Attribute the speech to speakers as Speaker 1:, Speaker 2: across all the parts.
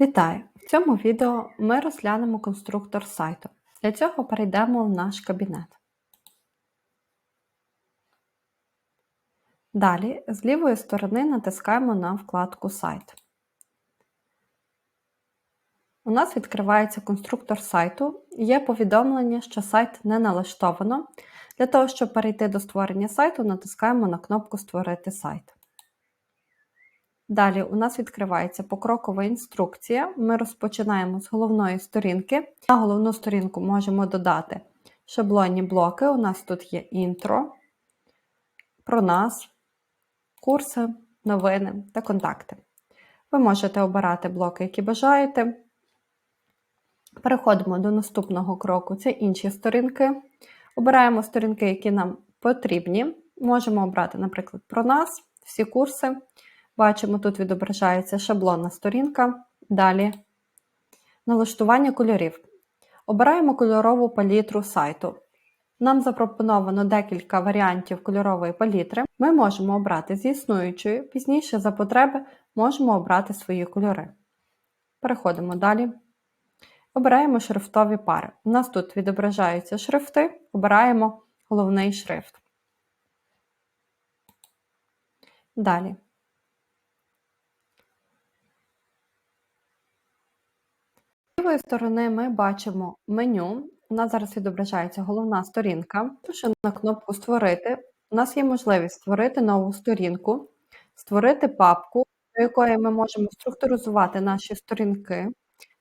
Speaker 1: Вітаю! В цьому відео ми розглянемо конструктор сайту. Для цього перейдемо в наш кабінет. Далі з лівої сторони натискаємо на вкладку Сайт. У нас відкривається конструктор сайту. Є повідомлення, що сайт не налаштовано. Для того, щоб перейти до створення сайту, натискаємо на кнопку Створити сайт. Далі у нас відкривається покрокова інструкція. Ми розпочинаємо з головної сторінки. На головну сторінку можемо додати шаблонні блоки. У нас тут є інтро, про нас, курси, новини та контакти. Ви можете обирати блоки, які бажаєте. Переходимо до наступного кроку це інші сторінки. Обираємо сторінки, які нам потрібні. Можемо обрати, наприклад, про нас, всі курси. Бачимо, тут відображається шаблонна сторінка. Далі налаштування кольорів. Обираємо кольорову палітру сайту. Нам запропоновано декілька варіантів кольорової палітри. Ми можемо обрати з існуючої, пізніше за потреби можемо обрати свої кольори. Переходимо далі. Обираємо шрифтові пари. У нас тут відображаються шрифти, обираємо головний шрифт. Далі. Лівої сторони ми бачимо меню. У нас зараз відображається головна сторінка. Пишу на кнопку Створити. У нас є можливість створити нову сторінку, створити папку, до якої ми можемо структуризувати наші сторінки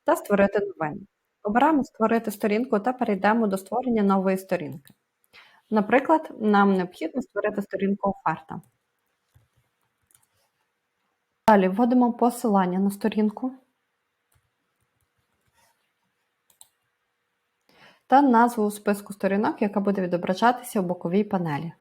Speaker 1: та створити новини. Обираємо Створити сторінку та перейдемо до створення нової сторінки. Наприклад, нам необхідно створити сторінку оферта. Далі вводимо посилання на сторінку. Та назву у списку сторінок, яка буде відображатися у боковій панелі.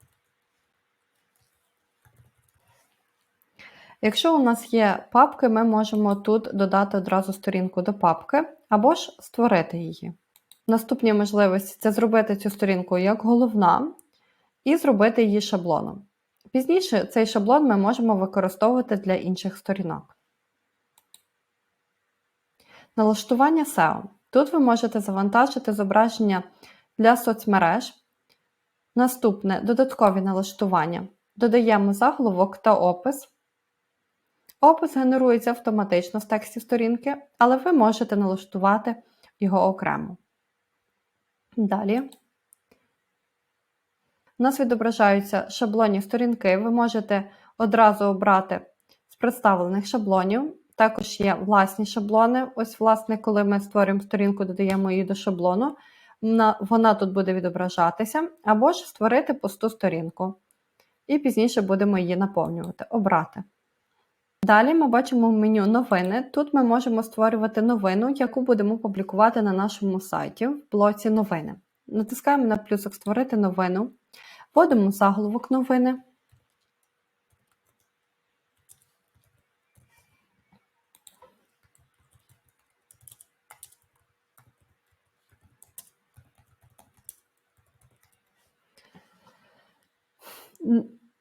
Speaker 1: Якщо у нас є папки, ми можемо тут додати одразу сторінку до папки або ж створити її. Наступні можливості це зробити цю сторінку як головна і зробити її шаблоном. Пізніше цей шаблон ми можемо використовувати для інших сторінок. Налаштування SEO. Тут ви можете завантажити зображення для соцмереж. Наступне додаткові налаштування. Додаємо заголовок та опис. Опис генерується автоматично з текстів сторінки, але ви можете налаштувати його окремо. Далі. У нас відображаються шаблонні сторінки. Ви можете одразу обрати з представлених шаблонів. Також є власні шаблони. Ось, власне, коли ми створюємо сторінку, додаємо її до шаблону, вона тут буде відображатися, або ж створити пусту сторінку. І пізніше будемо її наповнювати, обрати. Далі ми бачимо меню новини. Тут ми можемо створювати новину, яку будемо публікувати на нашому сайті в блоці новини. Натискаємо на плюсик Створити новину, вводимо заголовок новини.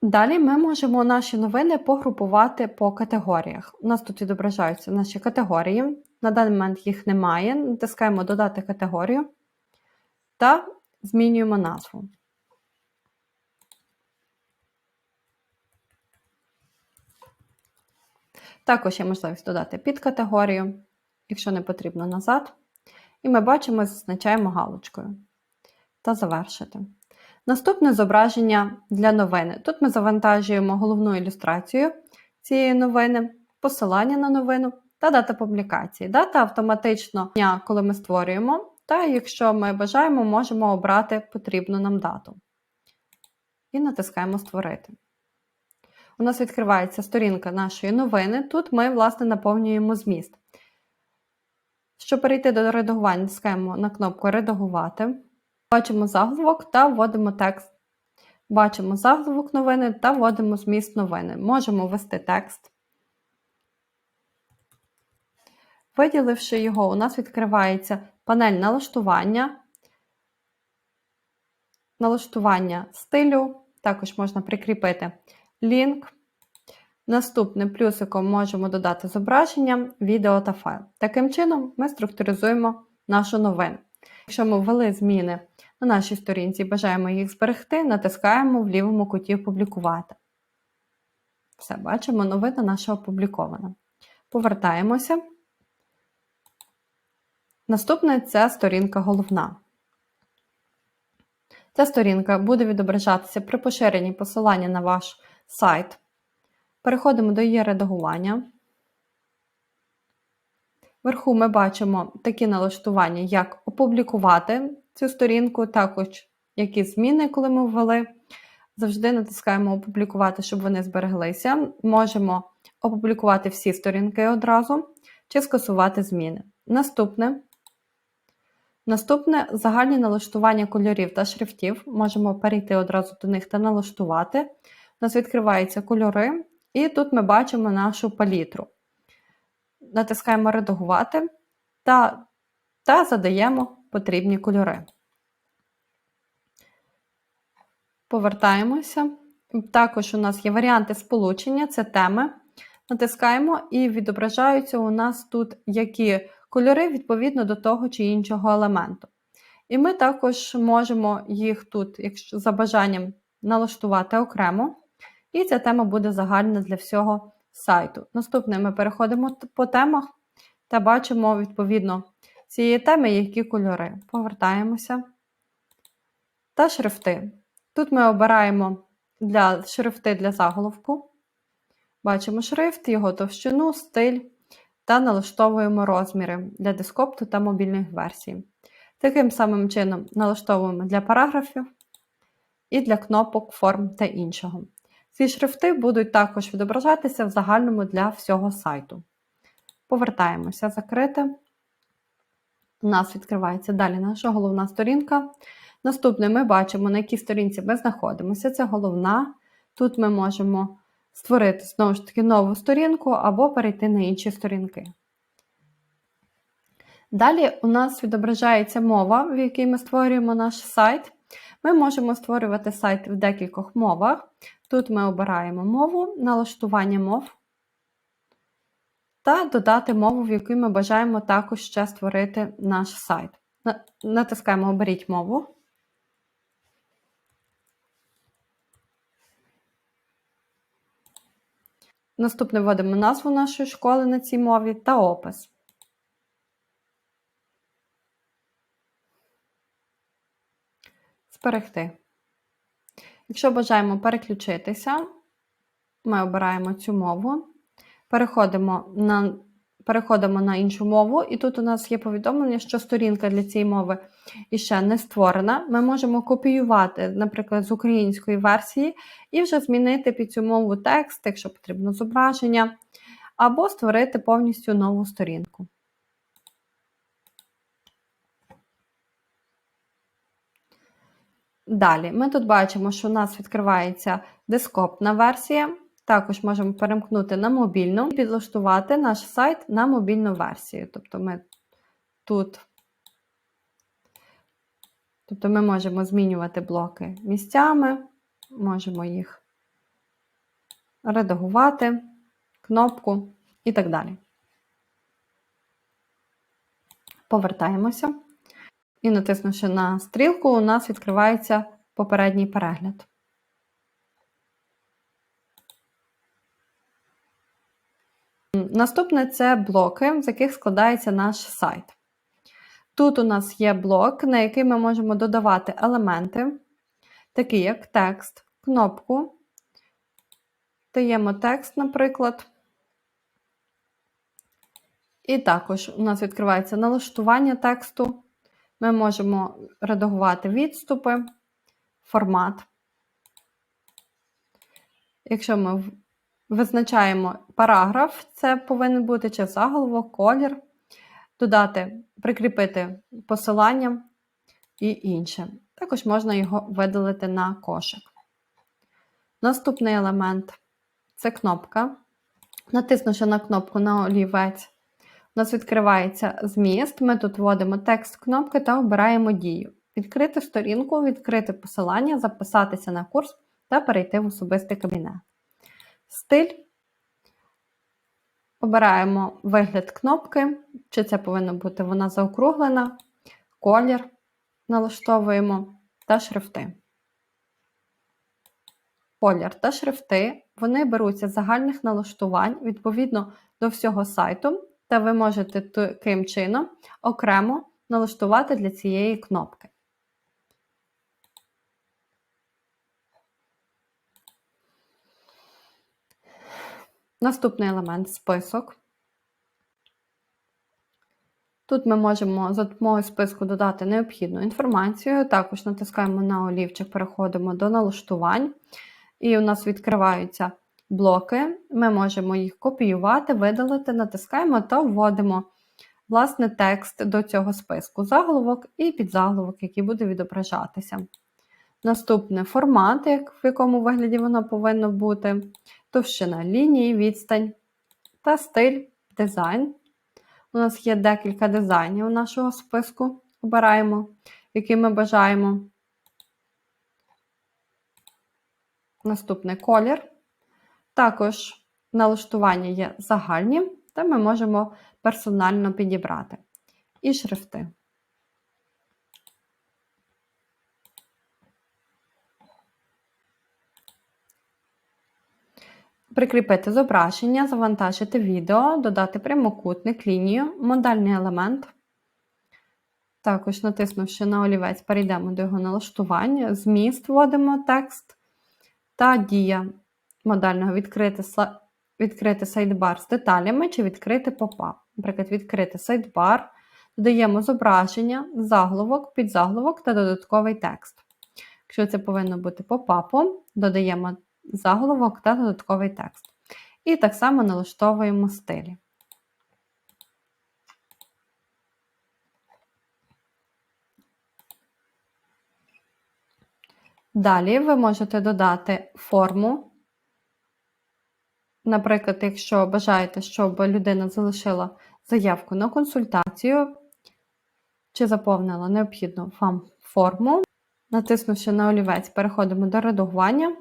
Speaker 1: Далі ми можемо наші новини погрупувати по категоріях. У нас тут відображаються наші категорії. На даний момент їх немає. Натискаємо Додати категорію та змінюємо назву. Також є можливість додати підкатегорію, якщо не потрібно назад. І ми бачимо, зазначаємо галочкою та завершити. Наступне зображення для новини. Тут ми завантажуємо головну ілюстрацію цієї новини, посилання на новину та дата публікації. Дата автоматично дня, коли ми створюємо, та якщо ми бажаємо, можемо обрати потрібну нам дату. І натискаємо Створити. У нас відкривається сторінка нашої новини. Тут ми, власне, наповнюємо зміст. Щоб перейти до редагування, натискаємо на кнопку Редагувати. Бачимо заголовок та вводимо текст. Бачимо заголовок новини та вводимо зміст новини. Можемо ввести текст. Виділивши його, у нас відкривається панель налаштування, налаштування стилю. Також можна прикріпити лінк. Наступним плюсиком можемо додати зображення, відео та файл. Таким чином, ми структуризуємо нашу новину. Якщо ми ввели зміни на нашій сторінці і бажаємо їх зберегти, натискаємо в лівому куті Публікувати. Все, бачимо, новина наша опублікована. Повертаємося. Наступне це сторінка головна. Ця сторінка буде відображатися при поширенні посилання на ваш сайт. Переходимо до її редагування. Вверху ми бачимо такі налаштування, як опублікувати цю сторінку, також які зміни, коли ми ввели. Завжди натискаємо Опублікувати, щоб вони збереглися. Можемо опублікувати всі сторінки одразу чи скасувати зміни. Наступне Наступне загальні налаштування кольорів та шрифтів. Можемо перейти одразу до них та налаштувати. У нас відкриваються кольори, і тут ми бачимо нашу палітру. Натискаємо Редагувати та, та задаємо потрібні кольори. Повертаємося. Також у нас є варіанти сполучення, це теми. Натискаємо і відображаються у нас тут які кольори відповідно до того чи іншого елементу. І ми також можемо їх тут, якщо за бажанням, налаштувати окремо. І ця тема буде загальна для всього сайту. Наступне ми переходимо по темах та бачимо, відповідно, цієї теми, які кольори. Повертаємося. Та шрифти. Тут ми обираємо для шрифти для заголовку. Бачимо шрифт, його товщину, стиль та налаштовуємо розміри для дископту та мобільних версій. Таким самим чином налаштовуємо для параграфів і для кнопок, форм та іншого. Ці шрифти будуть також відображатися в загальному для всього сайту. Повертаємося закрити. У нас відкривається далі наша головна сторінка. Наступне ми бачимо, на якій сторінці ми знаходимося. Це головна. Тут ми можемо створити знову ж таки нову сторінку або перейти на інші сторінки. Далі у нас відображається мова, в якій ми створюємо наш сайт. Ми можемо створювати сайт в декількох мовах. Тут ми обираємо мову, налаштування мов та додати мову, в якій ми бажаємо також ще створити наш сайт. Натискаємо Оберіть мову. Наступне вводимо назву нашої школи на цій мові та опис. Зберегти. Якщо бажаємо переключитися, ми обираємо цю мову, переходимо на переходимо на іншу мову, і тут у нас є повідомлення, що сторінка для цієї мови іще не створена. Ми можемо копіювати, наприклад, з української версії, і вже змінити під цю мову текст, якщо потрібно зображення, або створити повністю нову сторінку. Далі, ми тут бачимо, що у нас відкривається дископтна версія. Також можемо перемкнути на мобільну і підлаштувати наш сайт на мобільну версію. Тобто ми тут тобто ми можемо змінювати блоки місцями, можемо їх редагувати, кнопку і так далі. Повертаємося. І натиснувши на стрілку, у нас відкривається попередній перегляд. Наступне це блоки, з яких складається наш сайт. Тут у нас є блок, на який ми можемо додавати елементи, такі як текст, кнопку. Даємо текст, наприклад. І також у нас відкривається налаштування тексту. Ми можемо редагувати відступи, формат. Якщо ми Визначаємо параграф, це повинен бути чи заголовок, колір, додати, прикріпити посилання і інше. Також можна його видалити на кошик. Наступний елемент це кнопка. Натиснувши на кнопку на олівець, у нас відкривається зміст. Ми тут вводимо текст кнопки та обираємо дію. Відкрити сторінку, відкрити посилання, записатися на курс та перейти в особистий кабінет. Стиль Обираємо вигляд кнопки, чи це повинна бути вона заокруглена, колір налаштовуємо та шрифти. Колір та шрифти вони беруться з загальних налаштувань відповідно до всього сайту, та ви можете таким чином окремо налаштувати для цієї кнопки. Наступний елемент список. Тут ми можемо за допомогою списку додати необхідну інформацію. Також натискаємо на олівчик, переходимо до налаштувань, і у нас відкриваються блоки. Ми можемо їх копіювати, видалити, натискаємо та вводимо власне текст до цього списку, заголовок і підзаголовок, який буде відображатися. Наступне формат, як в якому вигляді воно повинно бути, товщина лінії, відстань та стиль, дизайн. У нас є декілька дизайнів нашого списку. Обираємо, який ми бажаємо. Наступний колір. Також налаштування є загальні, та ми можемо персонально підібрати. І шрифти. Прикріпити зображення, завантажити відео, додати прямокутник, лінію, модальний елемент. Також, натиснувши на олівець, перейдемо до його налаштування, зміст вводимо текст та дія модального відкрити відкрити сайдбар з деталями чи відкрити попап. Наприклад, відкрити сайдбар, додаємо зображення, заголовок, підзаголовок та додатковий текст. Якщо це повинно бути попапом, додаємо заголовок та додатковий текст. І так само налаштовуємо стилі. Далі ви можете додати форму. Наприклад, якщо бажаєте, щоб людина залишила заявку на консультацію чи заповнила необхідну вам форму, натиснувши на олівець, переходимо до редагування.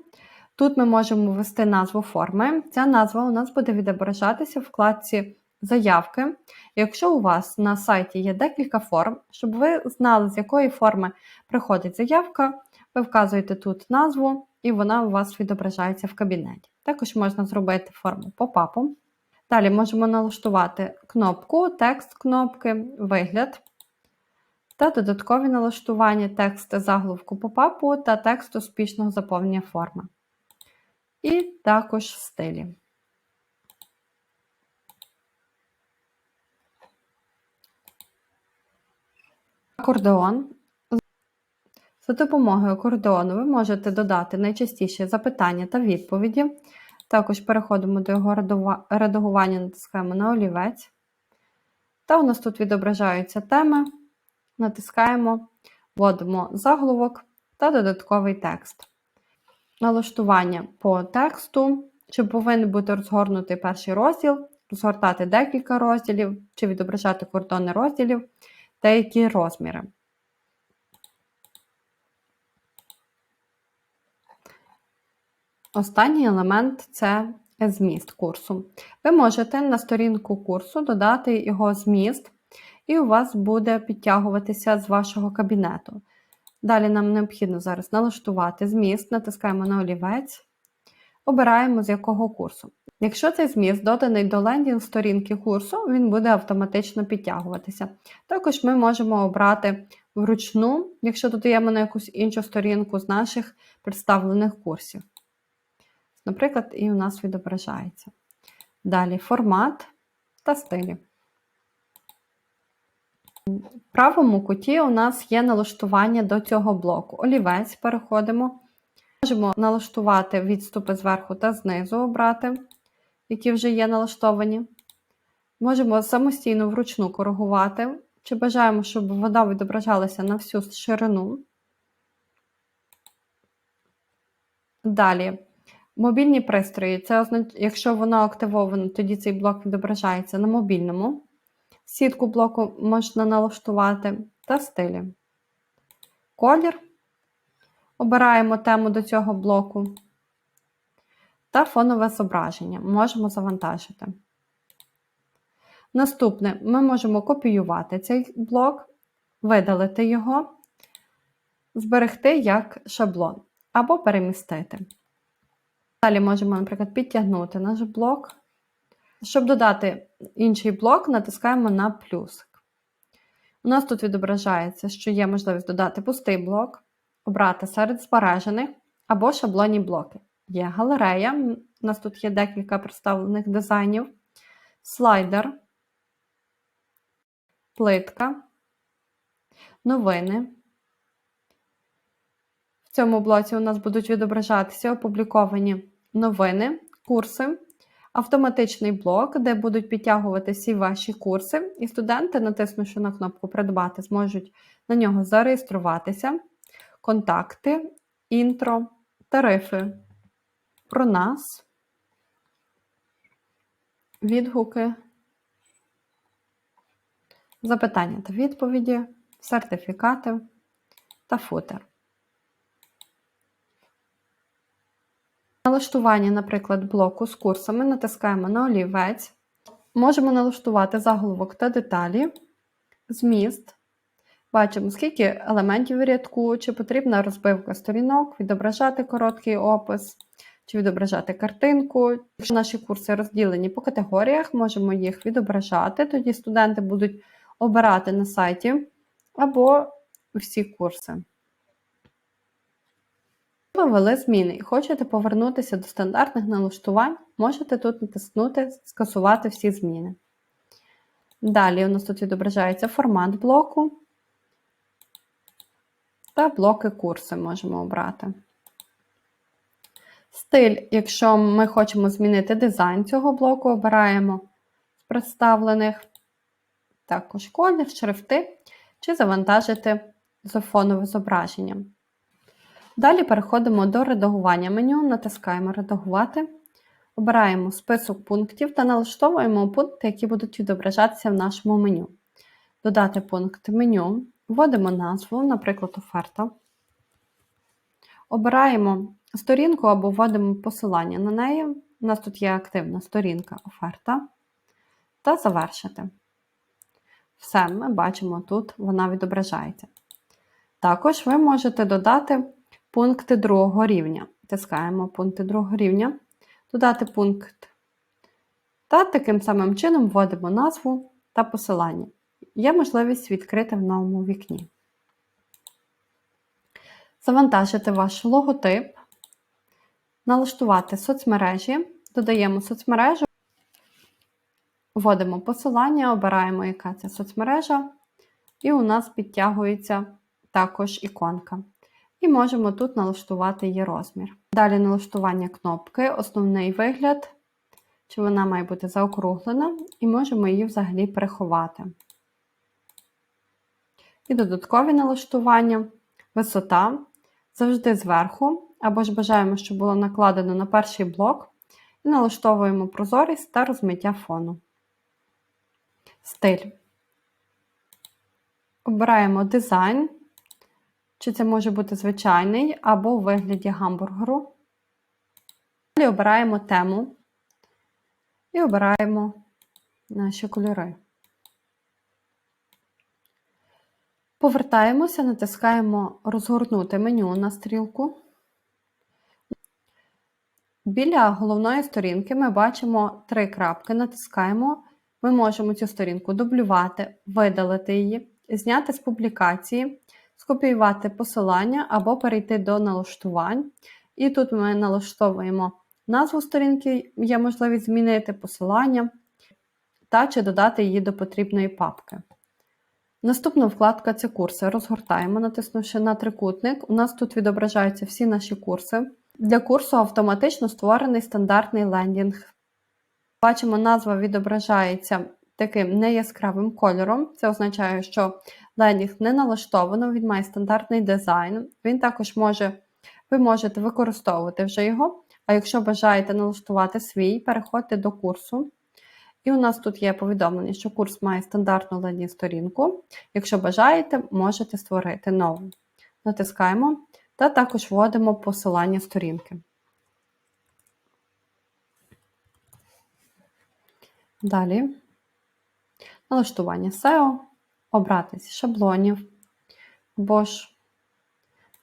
Speaker 1: Тут ми можемо ввести назву форми. Ця назва у нас буде відображатися в вкладці заявки. Якщо у вас на сайті є декілька форм, щоб ви знали, з якої форми приходить заявка, ви вказуєте тут назву, і вона у вас відображається в кабінеті. Також можна зробити форму попапом. Далі можемо налаштувати кнопку, текст кнопки, вигляд та додаткові налаштування тексту заголовку попапу та текст успішного заповнення форми і також стилі. Акордеон. За допомогою акордеону ви можете додати найчастіше запитання та відповіді. Також переходимо до його редагування, натискаємо на олівець. Та у нас тут відображаються теми. Натискаємо, вводимо заголовок та додатковий текст налаштування по тексту, чи повинен бути розгорнутий перший розділ, розгортати декілька розділів, чи відображати кордони розділів, та які розміри. Останній елемент це зміст курсу. Ви можете на сторінку курсу додати його зміст, і у вас буде підтягуватися з вашого кабінету. Далі нам необхідно зараз налаштувати зміст, натискаємо на олівець, обираємо з якого курсу. Якщо цей зміст доданий до лендінг сторінки курсу, він буде автоматично підтягуватися. Також ми можемо обрати вручну, якщо додаємо на якусь іншу сторінку з наших представлених курсів. Наприклад, і у нас відображається. Далі формат та стилі. В правому куті у нас є налаштування до цього блоку. Олівець переходимо. Можемо налаштувати відступи зверху та знизу обрати, які вже є налаштовані. Можемо самостійно вручну коригувати, чи бажаємо, щоб вода відображалася на всю ширину. Далі, мобільні пристрої. Це означ... Якщо воно активовано, тоді цей блок відображається на мобільному. Сітку блоку можна налаштувати та стилі. Колір. Обираємо тему до цього блоку. Та фонове зображення можемо завантажити. Наступне, ми можемо копіювати цей блок, видалити його, зберегти як шаблон або перемістити. Далі можемо, наприклад, підтягнути наш блок. Щоб додати інший блок, натискаємо на плюсик. У нас тут відображається, що є можливість додати пустий блок, обрати серед збережених або шаблонні блоки. Є галерея, у нас тут є декілька представлених дизайнів, слайдер, плитка, новини. В цьому блоці у нас будуть відображатися опубліковані новини, курси, автоматичний блок, де будуть підтягувати всі ваші курси, і студенти, натиснувши на кнопку Придбати, зможуть на нього зареєструватися, контакти, інтро, тарифи про нас, відгуки, запитання та відповіді, сертифікати та футер. Налаштування, наприклад, блоку з курсами натискаємо на олівець. Можемо налаштувати заголовок та деталі, зміст. Бачимо, скільки елементів у рядку, чи потрібна розбивка сторінок, відображати короткий опис, чи відображати картинку. Якщо наші курси розділені по категоріях, можемо їх відображати, тоді студенти будуть обирати на сайті або всі курси. Ви ввели зміни і хочете повернутися до стандартних налаштувань, можете тут натиснути Скасувати всі зміни. Далі у нас тут відображається формат блоку та блоки курси можемо обрати. Стиль, якщо ми хочемо змінити дизайн цього блоку, обираємо з представлених також колір, шрифти, чи завантажити фонове зображення. Далі переходимо до редагування меню, натискаємо Редагувати, обираємо список пунктів та налаштовуємо пункти, які будуть відображатися в нашому меню. Додати пункт меню, вводимо назву, наприклад, оферта. Обираємо сторінку або вводимо посилання на неї. У нас тут є активна сторінка оферта. Та завершити. Все, ми бачимо, тут вона відображається. Також ви можете додати пункти другого рівня. Тискаємо пункти другого рівня, додати пункт. Та таким самим чином вводимо назву та посилання. Є можливість відкрити в новому вікні. Завантажити ваш логотип, налаштувати соцмережі, додаємо соцмережу, вводимо посилання, обираємо, яка це соцмережа, і у нас підтягується також іконка. І можемо тут налаштувати її розмір. Далі налаштування кнопки, основний вигляд, чи вона має бути заокруглена, і можемо її взагалі приховати. І додаткові налаштування, висота завжди зверху, або ж бажаємо, щоб було накладено на перший блок, і налаштовуємо прозорість та розмиття фону. Стиль. Обираємо дизайн. Чи це може бути звичайний або у вигляді гамбургеру. Далі обираємо тему і обираємо наші кольори. Повертаємося, натискаємо розгорнути меню на стрілку. Біля головної сторінки ми бачимо три крапки, натискаємо. Ми можемо цю сторінку дублювати, видалити її, зняти з публікації скопіювати посилання або перейти до налаштувань. І тут ми налаштовуємо назву сторінки, є можливість змінити посилання та чи додати її до потрібної папки. Наступна вкладка це курси. Розгортаємо, натиснувши на трикутник. У нас тут відображаються всі наші курси. Для курсу автоматично створений стандартний лендінг. Бачимо, назва відображається таким неяскравим кольором. Це означає, що лендінг не налаштовано, він має стандартний дизайн. Він також може, ви можете використовувати вже його. А якщо бажаєте налаштувати свій, переходьте до курсу. І у нас тут є повідомлення, що курс має стандартну лендінг сторінку. Якщо бажаєте, можете створити нову. Натискаємо та також вводимо посилання сторінки. Далі налаштування SEO, обрати зі шаблонів, або ж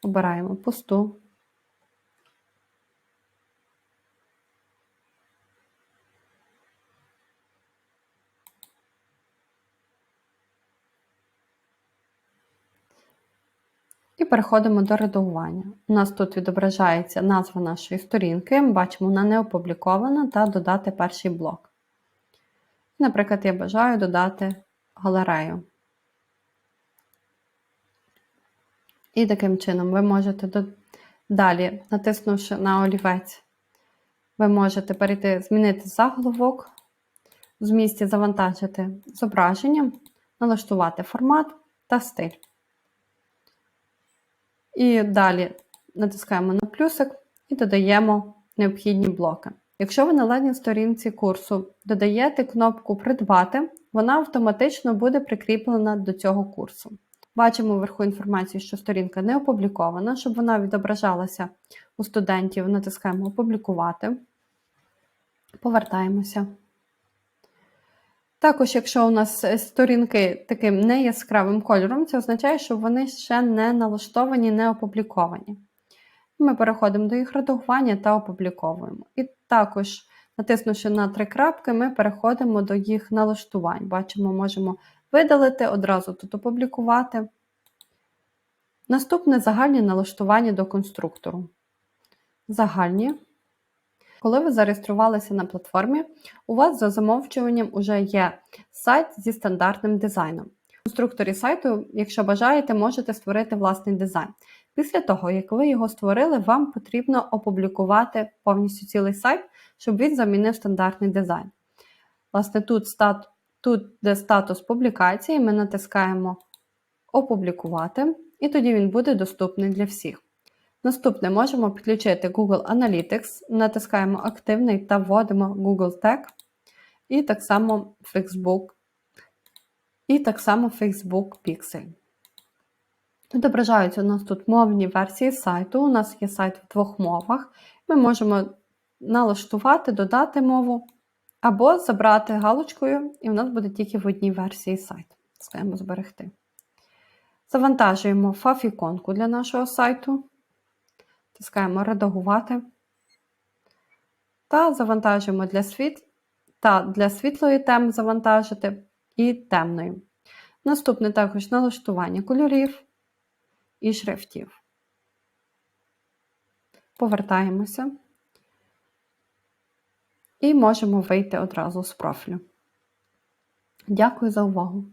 Speaker 1: обираємо пусту. І переходимо до редагування. У нас тут відображається назва нашої сторінки. Ми бачимо, вона не опублікована та додати перший блок. Наприклад, я бажаю додати галерею. І таким чином ви можете далі, натиснувши на олівець, ви можете перейти, змінити заголовок, в змісті завантажити зображення, налаштувати формат та стиль. І далі натискаємо на плюсик і додаємо необхідні блоки. Якщо ви на лендінг сторінці курсу додаєте кнопку Придбати, вона автоматично буде прикріплена до цього курсу. Бачимо вверху інформацію, що сторінка не опублікована, щоб вона відображалася у студентів, натискаємо Опублікувати, повертаємося. Також, якщо у нас сторінки таким неяскравим кольором, це означає, що вони ще не налаштовані, не опубліковані. Ми переходимо до їх редагування та опубліковуємо. І також, натиснувши на три крапки, ми переходимо до їх налаштувань. Бачимо, можемо видалити, одразу тут опублікувати. Наступне загальні налаштування до конструктору. Загальні. Коли ви зареєструвалися на платформі, у вас за замовчуванням вже є сайт зі стандартним дизайном. В конструкторі сайту, якщо бажаєте, можете створити власний дизайн. Після того, як ви його створили, вам потрібно опублікувати повністю цілий сайт, щоб він замінив стандартний дизайн. Власне, тут, стат, тут де статус публікації, ми натискаємо Опублікувати, і тоді він буде доступний для всіх. Наступне можемо підключити Google Analytics, натискаємо Активний та вводимо Google Tag, і так само Facebook, і так само Facebook Pixel. Відображаються у нас тут мовні версії сайту. У нас є сайт в двох мовах. Ми можемо налаштувати, додати мову, або забрати галочкою, і у нас буде тільки в одній версії сайт. Скаємо зберегти. Завантажуємо фафіконку для нашого сайту. Тискаємо редагувати. Та завантажуємо для світ... та для світлої теми завантажити і темної. Наступне також налаштування кольорів і шрифтів. Повертаємося і можемо вийти одразу з профілю. Дякую за увагу!